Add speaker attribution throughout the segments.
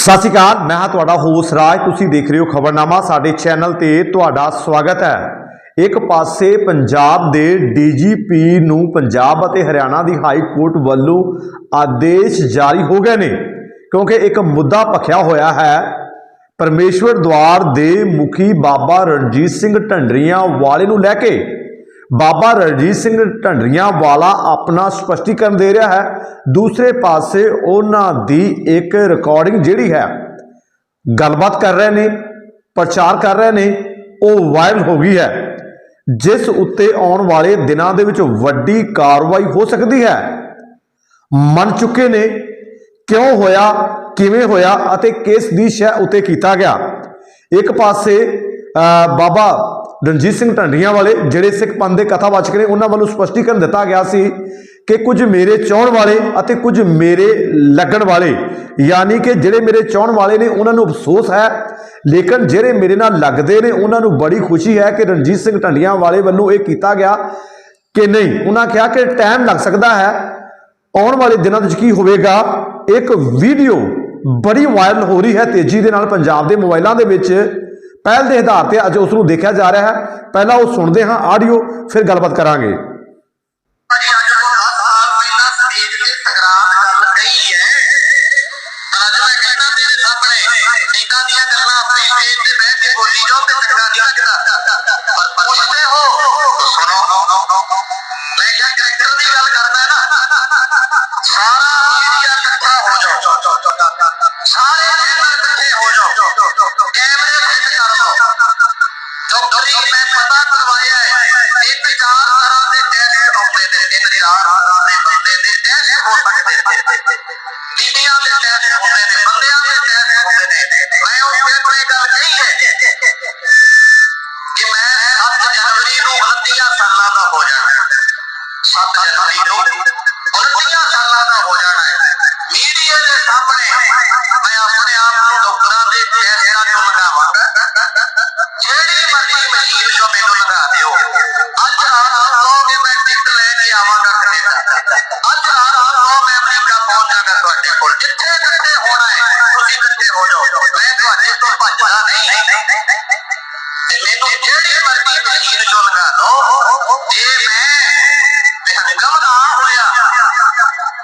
Speaker 1: ਸਤਿ ਸ਼੍ਰੀ ਅਕਾਲ, ਮੈਂ ਹਾਂ ਤੁਹਾਡਾ ਹੋਸ ਰਾਜ। ਤੁਸੀਂ ਦੇਖ ਰਹੇ ਹੋ ਖਬਰਨਾਮਾ, ਸਾਡੇ ਚੈਨਲ ਤੇ ਤੁਹਾਡਾ ਸਵਾਗਤ ਹੈ। ਇੱਕ ਪਾਸੇ ਪੰਜਾਬ ਦੇ ਡੀਜੀਪੀ ਨੂੰ ਪੰਜਾਬ ਅਤੇ ਹਰਿਆਣਾ ਦੀ ਹਾਈ ਕੋਰਟ ਵੱਲੋਂ ਆਦੇਸ਼ ਜਾਰੀ ਹੋ ਗਏ ਨੇ, ਕਿਉਂਕਿ ਇੱਕ ਮੁੱਦਾ ਭਖਿਆ ਹੋਇਆ ਹੈ। ਪਰਮੇਸ਼ਵਰ ਦਵਾਰ ਦੇ ਮੁਖੀ ਬਾਬਾ ਰਣਜੀਤ ਸਿੰਘ ਢੰਡਰੀਆਂ ਵਾਲੇ ਨੂੰ ਲੈ ਕੇ ਬਾਬਾ ਰਣਜੀਤ ਸਿੰਘ ਢੰਡਰੀਆਂ ਵਾਲਾ ਆਪਣਾ ਸਪਸ਼ਟੀਕਰਨ ਦੇ ਰਿਹਾ ਹੈ। ਦੂਸਰੇ ਪਾਸੇ ਉਹਨਾਂ ਦੀ ਇੱਕ ਰਿਕਾਰਡਿੰਗ ਜਿਹੜੀ ਹੈ, ਗੱਲਬਾਤ ਕਰ ਰਹੇ ਨੇ, ਪ੍ਰਚਾਰ ਕਰ ਰਹੇ ਨੇ, ਉਹ ਵਾਇਰਲ ਹੋ ਗਈ ਹੈ। ਜਿਸ ਉੱਤੇ ਆਉਣ ਵਾਲੇ ਦਿਨਾਂ ਦੇ ਵਿੱਚ ਵੱਡੀ ਕਾਰਵਾਈ ਹੋ ਸਕਦੀ ਹੈ। ਮੰਨ ਚੁੱਕੇ ਨੇ, ਕਿਉਂ ਹੋਇਆ, ਕਿਵੇਂ ਹੋਇਆ ਅਤੇ ਕਿਸ ਦੀ ਸ਼ੈ ਉੱਤੇ ਕੀਤਾ ਗਿਆ। ਇੱਕ ਪਾਸੇ ਬਾਬਾ ਰਣਜੀਤ ਸਿੰਘ ਢੰਡੀਆਂ ਵਾਲੇ ਜਿਹੜੇ ਸਿੱਖ ਪੰਥ ਦੇ ਕਥਾਵਾਚਕ ਨੇ, ਉਹਨਾਂ ਵੱਲੋਂ ਸਪਸ਼ਟੀਕਰਨ ਦਿੱਤਾ ਗਿਆ ਸੀ ਕਿ ਕੁਝ ਮੇਰੇ ਚਾਹਣ ਵਾਲੇ ਅਤੇ ਕੁਝ ਮੇਰੇ ਲੱਗਣ ਵਾਲੇ, ਯਾਨੀ ਕਿ ਜਿਹੜੇ ਮੇਰੇ ਚਾਹਣ ਵਾਲੇ ਨੇ, ਉਹਨਾਂ ਨੂੰ ਅਫਸੋਸ ਹੈ। ਲੇਕਿਨ ਜਿਹੜੇ ਮੇਰੇ ਨਾਲ ਲੱਗਦੇ ਨੇ, ਉਹਨਾਂ ਨੂੰ ਬੜੀ ਖੁਸ਼ੀ ਹੈ ਕਿ ਰਣਜੀਤ ਸਿੰਘ ਢੰਡੀਆਂ ਵਾਲੇ ਵੱਲੋਂ ਇਹ ਕੀਤਾ ਗਿਆ ਕਿ ਨਹੀਂ। ਉਹਨਾਂ ਕਿਹਾ ਕਿ ਟਾਈਮ ਲੱਗ ਸਕਦਾ ਹੈ। ਆਉਣ ਵਾਲੇ ਦਿਨਾਂ ਵਿੱਚ ਕੀ ਹੋਵੇਗਾ? ਇੱਕ ਵੀਡੀਓ ਬੜੀ ਵਾਇਰਲ ਹੋ ਰਹੀ ਹੈ ਤੇਜ਼ੀ ਦੇ ਨਾਲ ਪੰਜਾਬ ਦੇ ਮੋਬਾਈਲਾਂ ਦੇ ਵਿੱਚ। ਪਹਿਲ ਦੇ ਆਧਾਰ ਤੇ ਅੱਜ ਉਸ ਨੂੰ ਦੇਖਿਆ ਜਾ ਰਿਹਾ ਹੈ। ਪਹਿਲਾਂ ਉਹ ਸੁਣਦੇ ਹਾਂ ਆਡੀਓ ਫਿਰ ਗੱਲਬਾਤ ਕਰਾਂਗੇ।
Speaker 2: ਭਾਜੀ ਡਾਕਟਰੀ ਮੈਂ ਪਤਾ ਕਰਵਾਇਆ ਹੈ ਤਿੰਨ ਚਾਰ ਤਰ੍ਹਾਂ ਦੇ ਟੈਸਟ ਆਉਂਦੇ ਨੇ ਤਿੰਨ ਚਾਰ ਤਰ੍ਹਾਂ ਦੇ ਬੰਦੇ ਦੇ ਟੈਸਟ ਹੋ ਸਕਦੇ ਨੇ ਬੀਬੀਆਂ ਦੇ ਟੈਸਟ ਹੁੰਦੇ ਨੇ ਬੰਦਿਆਂ ਦੇ ਟੈਸਟ ਹੁੰਦੇ ਨੇ ਮੈਂ ਉਹ ਸਿਰਫ ਇਹ ਗੱਲ ਕਹੀ ਹੈ ਕਿ ਮੈਂ 7 ਜਨਵਰੀ ਨੂੰ 29 ਸਾਲਾਂ ਦਾ ਹੋ ਜਾਣਾ ਹੈ 7 ਜਨਵਰੀ ਨੂੰ 29 ਸਾਲਾਂ ਦਾ ਹੋ ਜਾਣਾ ਹੈ ਮੀਡੀਆ ਦੇ ਸਾਹਮਣੇ ਮੈਂ ਆਪਣੇ ਆਪ ਨੂੰ ਡਾਕਟਰਾਂ ਦੇ ਟੈਸਟਾਂ ਤੋਂ ਲਗਾਵਾਂਗਾ ਜਿਹੜੀ ਮਰਜ਼ੀ ਮਸ਼ੀਨ ਜੋ ਮੈਨੂੰ ਲਗਾ ਦਿਓ। ਅੱਜ ਰਾਤ ਨੂੰ ਕਹੋਗੇ ਮੈਂ ਟਿਕਟ ਲੈ ਕੇ ਆਵਾਂਗਾ ਕੈਨੇਡਾ। ਅੱਜ ਰਾਤ ਨੂੰ ਕਹੋ ਮੈਂ ਅਮਰੀਕਾ ਪਹੁੰਚ ਤੁਹਾਡੇ ਕੋਲ। ਜਿੱਥੇ ਇਕੱਠੇ ਹੋਣਾ ਹੈ, ਤੁਸੀਂ ਇਕੱਠੇ ਹੋ ਜਾਓ। ਮੈਂ ਤੁਹਾਡੇ ਤੋਂ ਭੱਜਦਾ ਨਹੀਂ। ਮੈਨੂੰ ਜਿਹੜੀ ਮਰਜ਼ੀ ਮਸ਼ੀਨ ਜੋ ਲਗਾ ਦਿਓ ਜੇ ਮੈਂ ਵਿਹੰਗਮ ਨਾ ਹੋਇਆ,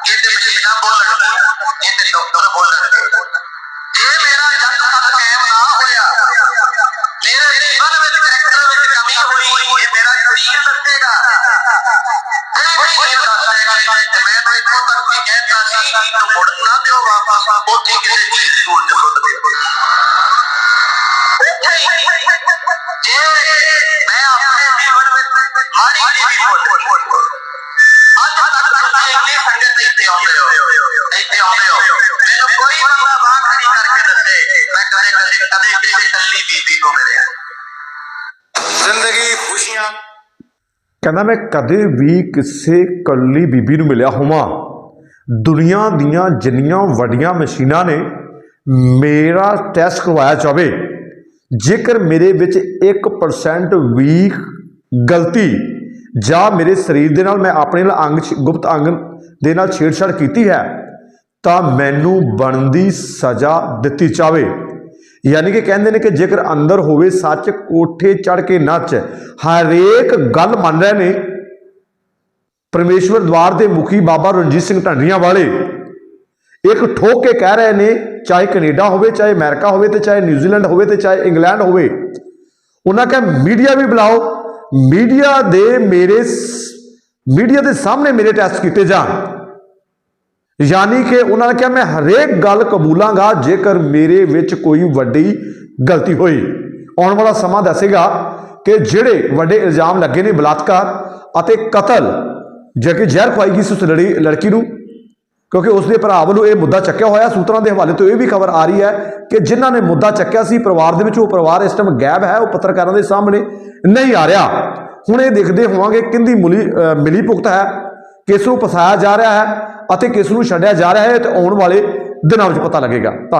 Speaker 2: ਇਹ ਤੇ ਮਸ਼ੀਨਾਂ ਬੋਲਣ ਇਹ ਤੇ ਡਾਕਟਰ ਬੋਲਣਗੇ ਜੇ ਮੇਰਾ ਜੱਟ ਤੱਕ ਕਾਇਮ ਨਾ ਹੋਇਆ, ਮੇਰੇ ਜੀਵਨ ਵਿੱਚ ਕਰੈਕਟਰ ਵਿੱਚ ਕਮੀ ਹੋਈ ਇਹ ਮੇਰਾ ਸਰੀਰ ਦੱਸੇਗਾ ਕੋਈ ਨਹੀਂ ਦੱਸੇਗਾ ਤੇ ਮੈਂ ਤਾਂ ਇੱਥੋਂ ਤੱਕ ਵੀ ਕਹਿੰਦਾ ਸੀ ਕਿ ਤੂੰ ਮੁੜ ਨਾ ਦਿਓ ਵਾਪਸ ਉੱਥੇ ਕਿਸੇ ਚੀਜ਼ ਸਕੂਲ ਚ ਸੁੱਟ ਦਿਓ ਜੇ ਮੈਂ ਆਪਣੇ ਜੀਵਨ ਵਿੱਚ ਮਾੜੀ ਜਿਹੀ ਭੁੱਲ ਅੱਜ ਤੱਕ ਤੁਸੀਂ ਇੰਨੇ ਸੰਗਤ ਇੱਥੇ ਆਉਂਦੇ ਹੋ ਇੱਥੇ ਆਉਂਦੇ ਹੋ ਮੈਨੂੰ ਕੋਈ ਬੰਦਾ ਬਾਹਰ ਖੜੀ ਕਰਕੇ ਦੱਸੇ ਮੈਂ ਕਦੇ ਕਦੇ ਕਦੇ ਕਿਸੇ ਕੱਲੀ ਬੀਬੀ ਨੂੰ ਮਿਲਿਆ ਜ਼ਿੰਦਗੀ ਖੁਸ਼ੀਆਂ।
Speaker 1: ਕਹਿੰਦਾ ਮੈਂ ਕਦੇ ਵੀ ਕਿਸੇ ਕੱਲੀ ਬੀਬੀ ਨੂੰ ਮਿਲਿਆ ਹੋਵਾਂ। ਦੁਨੀਆ ਦੀਆਂ ਜਿੰਨੀਆਂ ਵੱਡੀਆਂ ਮਸ਼ੀਨਾਂ ਨੇ, ਮੇਰਾ ਟੈਸਟ ਕਰਵਾਇਆ ਜਾਵੇ। ਜੇਕਰ ਮੇਰੇ ਵਿੱਚ 1% ਵੀ ਗਲਤੀ ਜਾਂ ਮੇਰੇ ਸਰੀਰ ਦੇ ਨਾਲ ਮੈਂ ਆਪਣੇ ਨਾਲ ਅੰਗ ਗੁਪਤ ਅੰਗ ਦੇ ਨਾਲ ਛੇੜਛਾੜ ਕੀਤੀ ਹੈ, ਤਾਂ ਮੈਨੂੰ ਬਣਦੀ ਸਜ਼ਾ ਦਿੱਤੀ ਜਾਵੇ। ਯਾਨੀ ਕਿ ਕਹਿੰਦੇ ਨੇ ਕਿ ਜੇਕਰ ਅੰਦਰ ਹੋਵੇ ਸੱਚ, ਕੋਠੇ ਚੜ ਕੇ ਨੱਚ, ਹਰੇਕ ਗੱਲ ਮੰਨ ਰਹੇ ਨੇ। ਪਰਮੇਸ਼ਵਰ ਦਵਾਰ ਦੇ ਮੁਖੀ ਬਾਬਾ ਰਣਜੀਤ ਸਿੰਘ ਢੰਡਰੀਆਂ ਵਾਲੇ ਇੱਕ ਠੋਕ ਕੇ ਕਹਿ ਰਹੇ ਨੇ, ਚਾਹੇ ਕੈਨੇਡਾ ਹੋਵੇ, ਚਾਹੇ ਅਮਰੀਕਾ ਹੋਵੇ ਤੇ ਚਾਹੇ ਨਿਊਜ਼ੀਲੈਂਡ ਹੋਵੇ ਤੇ ਚਾਹੇ ਇੰਗਲੈਂਡ ਹੋਵੇ। ਉਹਨਾਂ ਕਹੇ, ਮੀਡੀਆ ਵੀ ਬੁਲਾਓ, ਮੀਡੀਆ ਦੇ ਮੇਰੇ ਮੀਡੀਆ ਦੇ ਸਾਹਮਣੇ ਮੇਰੇ ਟੈਸਟ ਕੀਤੇ ਜਾਣ। ਯਾਨੀ ਕਿ ਉਹਨਾਂ ਨੇ ਕਿਹਾ, ਮੈਂ ਹਰੇਕ ਗੱਲ ਕਬੂਲਾਂਗਾ ਜੇਕਰ ਮੇਰੇ ਵਿੱਚ ਕੋਈ ਵੱਡੀ ਗਲਤੀ ਹੋਈ। ਆਉਣ ਵਾਲਾ ਸਮਾਂ ਦੱਸੇਗਾ ਕਿ ਜਿਹੜੇ ਵੱਡੇ ਇਲਜ਼ਾਮ ਲੱਗੇ ਨੇ ਬਲਾਤਕਾਰ ਅਤੇ ਕਤਲ ਜੇ ਕਿ ਜ਼ਹਿਰ ਖਵਾਈ ਗਈ ਸੀ ਉਸ ਲੜੀ, ਲੜਕੀ ਨੂੰ, ਕਿਉਂਕਿ ਉਸ ਦੇ ਭਰਾ ਵੱਲੋਂ ਇਹ ਮੁੱਦਾ ਚੱਕਿਆ ਹੋਇਆ, ਸੂਤਰਾਂ ਦੇ ਹਵਾਲੇ ਤੋਂ ਇਹ ਵੀ ਖਬਰ ਆ ਰਹੀ ਹੈ ਕਿ ਜਿਨ੍ਹਾਂ ਨੇ ਮੁੱਦਾ ਚੱਕਿਆ ਸੀ, ਪਰਿਵਾਰ ਦੇ ਵਿੱਚ ਉਹ ਪਰਿਵਾਰ ਇਸ ਟਾਈਮ ਗਾਇਬ ਹੈ, ਉਹ ਪੱਤਰਕਾਰਾਂ ਦੇ ਸਾਹਮਣੇ ਨਹੀਂ ਆ ਰਿਹਾ। ਹੁਣ ਇਹ ਦੇਖਦੇ ਹੋਵਾਂਗੇ ਕਿੰਦੀ ਮੁਲੀ ਮਿਲੀ ਭੁਗਤ ਹੈ। ਕਿਸ ਨੂੰ ਫਸਾਇਆ ਜਾ ਰਿਹਾ ਹੈ ਅਤੇ ਕਿਸ ਨੂੰ ਛੱਡਿਆ ਜਾ ਰਿਹਾ ਹੈ ਤੇ ਆਉਣ ਵਾਲੇ ਦਿਨਾਂ ਵਿੱਚ ਪਤਾ ਲੱਗੇਗਾ। ਧੰਨਵਾਦ